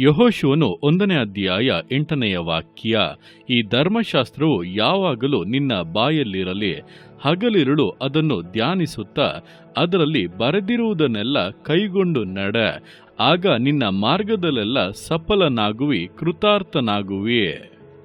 ಯಹೋಶುವನು ಒಂದನೇ ಅಧ್ಯಾಯ ಎಂಟನೆಯ ವಾಕ್ಯ, ಈ ಧರ್ಮಶಾಸ್ತ್ರವು ಯಾವಾಗಲೂ ನಿನ್ನ ಬಾಯಲ್ಲಿರಲಿ, ಹಗಲಿರುಳು ಅದನ್ನು ಧ್ಯಾನಿಸುತ್ತಾ ಅದರಲ್ಲಿ ಬರೆದಿರುವುದನ್ನೆಲ್ಲ ಕೈಗೊಂಡು ನಡ, ಆಗ ನಿನ್ನ ಮಾರ್ಗದಲ್ಲೆಲ್ಲ ಸಫಲನಾಗುವಿ, ಕೃತಾರ್ಥನಾಗುವಿ.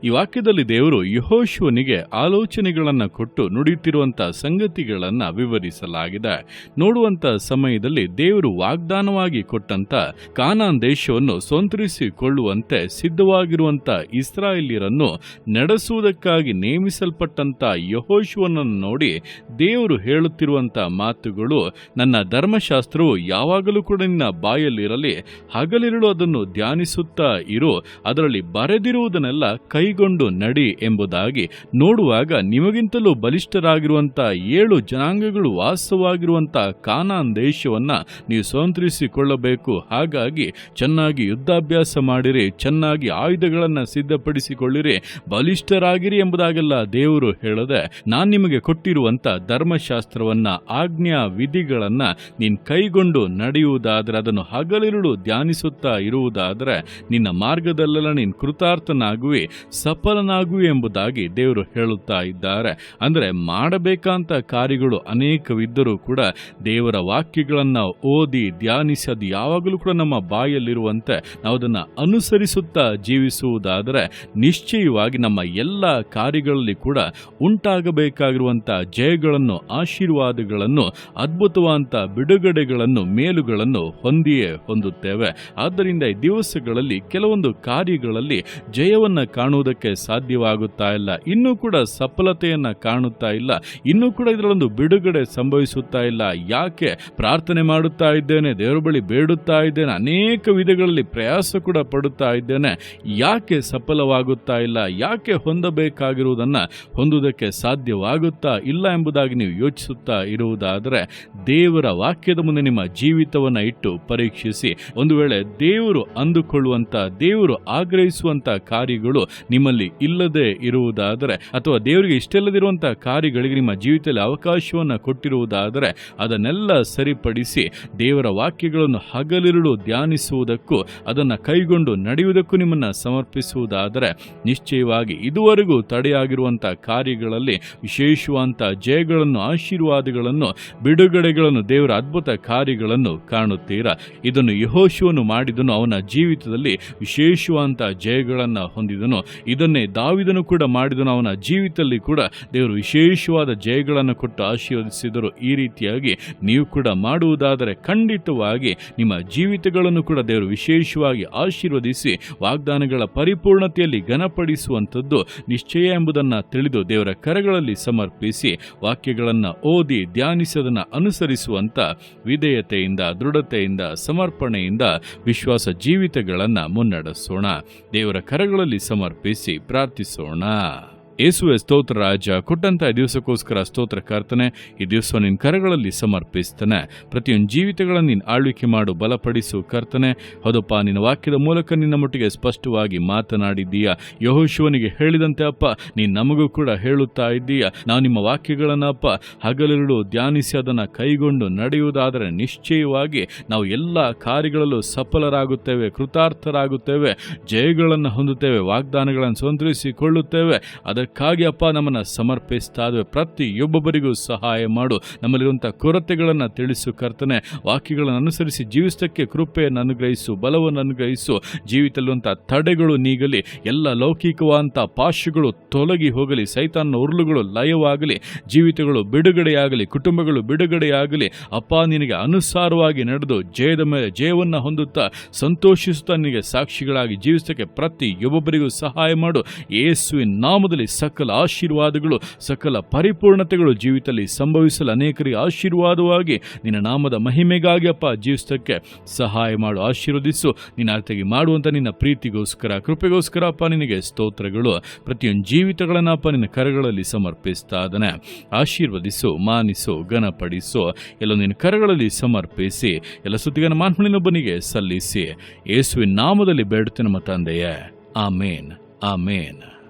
ಈ ವಾಕ್ಯದಲ್ಲಿ ದೇವರು ಯಹೋಶುವನಿಗೆ ಆಲೋಚನೆಗಳನ್ನು ಕೊಟ್ಟು ನುಡಿಯುತ್ತಿರುವಂತಹ ಸಂಗತಿಗಳನ್ನು ವಿವರಿಸಲಾಗಿದೆ. ನೋಡುವಂಥ ಸಮಯದಲ್ಲಿ ದೇವರು ವಾಗ್ದಾನವಾಗಿ ಕೊಟ್ಟಂತ ಕಾನಾನ್ ದೇಶವನ್ನು ಸ್ವಂತರಿಸಿಕೊಳ್ಳುವಂತೆ ಸಿದ್ಧವಾಗಿರುವಂಥ ಇಸ್ರಾಯೇಲಿಯರನ್ನು ನಡೆಸುವುದಕ್ಕಾಗಿ ನೇಮಿಸಲ್ಪಟ್ಟಂತ ಯಹೋಶುವನನ್ನು ನೋಡಿ ದೇವರು ಹೇಳುತ್ತಿರುವಂಥ ಮಾತುಗಳು, ನನ್ನ ಧರ್ಮಶಾಸ್ತ್ರವು ಯಾವಾಗಲೂ ಕೂಡ ನಿನ್ನ ಬಾಯಲ್ಲಿರಲಿ, ಹಗಲಿರುಳು ಅದನ್ನು ಧ್ಯಾನಿಸುತ್ತಾ ಇರು, ಅದರಲ್ಲಿ ಬರೆದಿರುವುದನ್ನೆಲ್ಲ ಕೈಗೊಂಡು ನಡಿ ಎಂಬುದಾಗಿ ನೋಡುವಾಗ ನಿಮಗಿಂತಲೂ ಬಲಿಷ್ಠರಾಗಿರುವಂಥ ಏಳು ಜನಾಂಗಗಳು ವಾಸವಾಗಿರುವಂಥ ಕಾನಾನ್ ದೇಶವನ್ನ ನೀವು ಸ್ವತಂತ್ರಿಸಿಕೊಳ್ಳಬೇಕು ಹಾಗಾಗಿ ಚೆನ್ನಾಗಿ ಯುದ್ಧಾಭ್ಯಾಸ ಮಾಡಿರಿ, ಚೆನ್ನಾಗಿ ಆಯುಧಗಳನ್ನು ಸಿದ್ಧಪಡಿಸಿಕೊಳ್ಳಿರಿ, ಬಲಿಷ್ಠರಾಗಿರಿ ಎಂಬುದಾಗೆಲ್ಲ ದೇವರು ಹೇಳದೆ, ನಾನು ನಿಮಗೆ ಕೊಟ್ಟಿರುವಂಥ ಧರ್ಮಶಾಸ್ತ್ರವನ್ನ, ಆಜ್ಞಾ ವಿಧಿಗಳನ್ನ ನೀನ್ ಕೈಗೊಂಡು ನಡೆಯುವುದಾದ್ರೆ, ಅದನ್ನು ಹಗಲಿರುಳು ಧ್ಯಾನಿಸುತ್ತಾ ಇರುವುದಾದ್ರೆ, ನಿನ್ನ ಮಾರ್ಗದಲ್ಲೆಲ್ಲ ನೀನು ಕೃತಾರ್ಥನಾಗುವಿ. ಸಫಲನಾಗುವಿ ಎಂಬುದಾಗಿ ದೇವರು ಹೇಳುತ್ತಾ ಇದ್ದಾರೆ. ಅಂದರೆ ಮಾಡಬೇಕಂತ ಕಾರ್ಯಗಳು ಅನೇಕವಿದ್ದರೂ ಕೂಡ ದೇವರ ವಾಕ್ಯಗಳನ್ನು ಓದಿ ಧ್ಯಾನಿಸಿ ಅದು ಯಾವಾಗಲೂ ಕೂಡ ನಮ್ಮ ಬಾಯಲ್ಲಿರುವಂತೆ ನಾವು ಅದನ್ನು ಅನುಸರಿಸುತ್ತಾ ಜೀವಿಸುವುದಾದರೆ ನಿಶ್ಚಯವಾಗಿ ನಮ್ಮ ಎಲ್ಲ ಕಾರ್ಯಗಳಲ್ಲಿ ಕೂಡ ಉಂಟಾಗಬೇಕಾಗಿರುವಂಥ ಜಯಗಳನ್ನು, ಆಶೀರ್ವಾದಗಳನ್ನು ಅದ್ಭುತವಾದಂಥ ಬಿಡುಗಡೆಗಳನ್ನು, ಮೇಲುಗಳನ್ನು ಹೊಂದಿಯೇ ಹೊಂದುತ್ತೇವೆ. ಆದ್ದರಿಂದ ಈ ದಿವಸಗಳಲ್ಲಿ ಕೆಲವೊಂದು ಕಾರ್ಯಗಳಲ್ಲಿ ಜಯವನ್ನ ಕಾಣುವುದಕ್ಕೆ ಸಾಧ್ಯವಾಗುತ್ತಾ ಇಲ್ಲ. ಇನ್ನೂ ಕೂಡ ಸಫಲತೆಯನ್ನು ಕಾಣುತ್ತಾ ಇಲ್ಲ. ಇನ್ನೂ ಕೂಡ ಇದರಲ್ಲೊಂದು ಬಿಡುಗಡೆ ಸಂಭವಿಸುತ್ತಾ ಇಲ್ಲ. ಯಾಕೆ? ಪ್ರಾರ್ಥನೆ ಮಾಡುತ್ತಾ ಇದ್ದೇನೆ, ದೇವರ ಬಳಿ ಬೇಡುತ್ತಾ ಇದ್ದೇನೆ, ಅನೇಕ ವಿಧಗಳಲ್ಲಿ ಪ್ರಯಾಸ ಕೂಡ ಪಡುತ್ತಾ ಇದ್ದೇನೆ. ಯಾಕೆ ಸಫಲವಾಗುತ್ತಾ ಇಲ್ಲ? ಯಾಕೆ ಹೊಂದಬೇಕಾಗಿರುವುದನ್ನ ಹೊಂದುವುದಕ್ಕೆ ಸಾಧ್ಯವಾಗುತ್ತಾ ಇಲ್ಲ ಎಂಬುದಾಗಿ ನೀವು ಯೋಚಿಸುತ್ತಾ ಇರುವುದಾದರೆ, ದೇವರ ವಾಕ್ಯದ ಮುಂದೆ ನಿಮ್ಮ ಜೀವಿತವನ್ನ ಇಟ್ಟು ಪರೀಕ್ಷಿಸಿ. ಒಂದು ವೇಳೆ ದೇವರು ಅಂದುಕೊಳ್ಳುವಂತ, ದೇವರು ಆಗ್ರಹಿಸುವಂಥ ಕಾರ್ಯಗಳು ನಿಮ್ಮಲ್ಲಿ ಇಲ್ಲದೆ ಇರುವುದಾದರೆ ಅಥವಾ ದೇವರಿಗೆ ಇಷ್ಟೆಲ್ಲದಿರುವಂತಹ ಕಾರ್ಯಗಳಿಗೆ ನಿಮ್ಮ ಜೀವಿತದಲ್ಲಿ ಅವಕಾಶವನ್ನು ಕೊಟ್ಟಿರುವುದಾದರೆ ಅದನ್ನೆಲ್ಲ ಸರಿಪಡಿಸಿ ದೇವರ ವಾಕ್ಯಗಳನ್ನು ಹಗಲಿರುಳು ಧ್ಯಾನಿಸುವುದಕ್ಕೂ ಅದನ್ನು ಕೈಗೊಂಡು ನಡೆಯುವುದಕ್ಕೂ ನಿಮ್ಮನ್ನು ಸಮರ್ಪಿಸುವುದಾದರೆ ನಿಶ್ಚಯವಾಗಿ ಇದುವರೆಗೂ ತಡೆಯಾಗಿರುವಂತಹ ಕಾರ್ಯಗಳಲ್ಲಿ ವಿಶೇಷವಾದಂತಹ ಜಯಗಳನ್ನು, ಆಶೀರ್ವಾದಗಳನ್ನು, ಬಿಡುಗಡೆಗಳನ್ನು, ದೇವರ ಅದ್ಭುತ ಕಾರ್ಯಗಳನ್ನು ಕಾಣುತ್ತೀರಾ? ಇದನ್ನು ಯಹೋಶುವನ್ನು ಮಾಡಿದನು, ಅವನ ಜೀವಿತದಲ್ಲಿ ವಿಶೇಷವಾದಂತಹ ಜಯಗಳನ್ನು ಹೊಂದಿದನು. ಇದನ್ನೇ ದಾವಿದನು ಕೂಡ ಮಾಡಿದನು. ಅವನ ಜೀವಿತದಲ್ಲಿ ಕೂಡ ದೇವರು ವಿಶೇಷವಾದ ಜಯಗಳನ್ನು ಕೊಟ್ಟು ಆಶೀರ್ವದಿಸಿದರು. ಈ ರೀತಿಯಾಗಿ ನೀವು ಕೂಡ ಮಾಡುವುದಾದರೆ ಖಂಡಿತವಾಗಿ ನಿಮ್ಮ ಜೀವಿತಗಳನ್ನು ಕೂಡ ದೇವರು ವಿಶೇಷವಾಗಿ ಆಶೀರ್ವದಿಸಿ ವಾಗ್ದಾನಗಳ ಪರಿಪೂರ್ಣತೆಯಲ್ಲಿ ಘನಪಡಿಸುವಂಥದ್ದು ನಿಶ್ಚಯ ಎಂಬುದನ್ನು ತಿಳಿದು ದೇವರ ಕರಗಳಲ್ಲಿ ಸಮರ್ಪಿಸಿ ವಾಕ್ಯಗಳನ್ನು ಓದಿ ಧ್ಯಾನಿಸದನ್ನು ಅನುಸರಿಸುವಂಥ ವಿಧೇಯತೆಯಿಂದ, ದೃಢತೆಯಿಂದ, ಸಮರ್ಪಣೆಯಿಂದ ವಿಶ್ವಾಸ ಜೀವಿತಗಳನ್ನು ಮುನ್ನಡೆಸೋಣ. ದೇವರ ಕರಗಳಲ್ಲಿ ಸಮರ್ಪಿಸಿ पैसे प्राप्ति सोडणार ಯೇಸುವೆ ಸ್ತೋತ್ರ, ರಾಜ ಕೊಟ್ಟಂತಹ ದಿವಸಕ್ಕೋಸ್ಕರ ಸ್ತೋತ್ರ ಕರ್ತನೆ, ಈ ದಿವಸ ನಿನ್ನ ಕರಗಳಲ್ಲಿ ಸಮರ್ಪಿಸ್ತಾನೆ. ಪ್ರತಿಯೊಂದು ಜೀವಿತಗಳನ್ನು ನೀನು ಆಳ್ವಿಕೆ ಮಾಡು, ಬಲಪಡಿಸು ಕರ್ತನೆ. ಹೌದಪ್ಪ, ನಿನ್ನ ವಾಕ್ಯದ ಮೂಲಕ ನಿನ್ನ ಮಟ್ಟಿಗೆ ಸ್ಪಷ್ಟವಾಗಿ ಮಾತನಾಡಿದ್ದೀಯ? ಯಹೋಶಿವನಿಗೆ ಹೇಳಿದಂತೆ, ಅಪ್ಪ, ನೀನು ನಮಗೂ ಕೂಡ ಹೇಳುತ್ತಾ ಇದ್ದೀಯ? ನಾವು ನಿಮ್ಮ ವಾಕ್ಯಗಳನ್ನು, ಅಪ್ಪ, ಹಗಲಿರುಳು ಧ್ಯಾನಿಸಿ ಅದನ್ನು ಕೈಗೊಂಡು ನಡೆಯುವುದಾದರೆ ನಿಶ್ಚಯವಾಗಿ ನಾವು ಎಲ್ಲ ಕಾರ್ಯಗಳಲ್ಲೂ ಸಫಲರಾಗುತ್ತೇವೆ, ಕೃತಾರ್ಥರಾಗುತ್ತೇವೆ, ಜಯಗಳನ್ನು ಹೊಂದುತ್ತೇವೆ, ವಾಗ್ದಾನಗಳನ್ನು ಸಂತರಿಸಿಕೊಳ್ಳುತ್ತೇವೆ ಅದಕ್ಕಾಗಿ ಅಪ್ಪ ನಮ್ಮನ್ನು ಸಮರ್ಪಿಸ್ತಾ ಇದ್ದೇವೆ. ಪ್ರತಿಯೊಬ್ಬೊಬ್ಬರಿಗೂ ಸಹಾಯ ಮಾಡು. ನಮ್ಮಲ್ಲಿರುವಂಥ ಕೊರತೆಗಳನ್ನು ತಿಳಿಸು ಕರ್ತನೆ. ವಾಕ್ಯಗಳನ್ನು ಅನುಸರಿಸಿ ಜೀವಿಸಕ್ಕೆ ಕೃಪೆಯನ್ನು ಅನುಗ್ರಹಿಸು, ಬಲವನ್ನು ಅನುಗ್ರಹಿಸು. ಜೀವಿತಲ್ಲಿರುವಂಥ ತಡೆಗಳು ನೀಗಲಿ, ಎಲ್ಲ ಲೌಕಿಕವಾದಂಥ ಪಾಶಗಳು ತೊಲಗಿ ಹೋಗಲಿ ಸೈತಾನ ಉರುಳುಗಳು ಲಯವಾಗಲಿ, ಜೀವಿತಗಳು ಬಿಡುಗಡೆಯಾಗಲಿ, ಕುಟುಂಬಗಳು ಬಿಡುಗಡೆಯಾಗಲಿ, ಅಪ್ಪ ನಿನಗೆ ಅನುಸಾರವಾಗಿ ನಡೆದು ಜಯದ ಮೇಲೆ ಜಯವನ್ನು ಹೊಂದುತ್ತಾ ಸಂತೋಷಿಸುತ್ತಾ ನಿನಗೆ ಸಾಕ್ಷಿಗಳಾಗಿ ಜೀವಿಸಕ್ಕೆ ಪ್ರತಿಯೊಬ್ಬೊಬ್ಬರಿಗೂ ಸಹಾಯ ಮಾಡು. ಯೇಸುವಿನ ನಾಮದಲ್ಲಿ ಸಕಲ ಆಶೀರ್ವಾದಗಳು, ಸಕಲ ಪರಿಪೂರ್ಣತೆಗಳು ಜೀವಿತದಲ್ಲಿ ಸಂಭವಿಸಲು ಅನೇಕರಿಗೆ ಆಶೀರ್ವಾದವಾಗಿ ನಿನ್ನ ನಾಮದ ಮಹಿಮೆಗಾಗಿ ಅಪ್ಪ ಜೀವಿಸಕ್ಕೆ ಸಹಾಯ ಮಾಡು, ಆಶೀರ್ವದಿಸು. ನಿನ್ನ ಅರ್ಥಗೆ ಮಾಡುವಂಥ ನಿನ್ನ ಪ್ರೀತಿಗೋಸ್ಕರ, ಕೃಪೆಗೋಸ್ಕರ ಅಪ್ಪ ನಿನಗೆ ಸ್ತೋತ್ರಗಳು. ಪ್ರತಿಯೊಂದು ಜೀವಿತಗಳನ್ನು ಅಪ್ಪ ನಿನ್ನ ಕರಗಳಲ್ಲಿ ಸಮರ್ಪಿಸ್ತಾ ಇದ್ದಾನೆ. ಆಶೀರ್ವದಿಸು, ಮಾನಿಸು, ಘನಪಡಿಸು. ಎಲ್ಲ ನಿನ್ನ ಕರಗಳಲ್ಲಿ ಸಮರ್ಪಿಸಿ, ಎಲ್ಲ ಸುದ್ದಿಗನ ಮಾನ್ಮಣಿನೊಬ್ಬನಿಗೆ ಸಲ್ಲಿಸಿ. ಯೇಸುವಿನ ನಾಮದಲ್ಲಿ ಬೇಡುತ್ತೆ ನಮ್ಮ ತಂದೆಯೇ. ಆಮೇನ್. ಆಮೇನ್.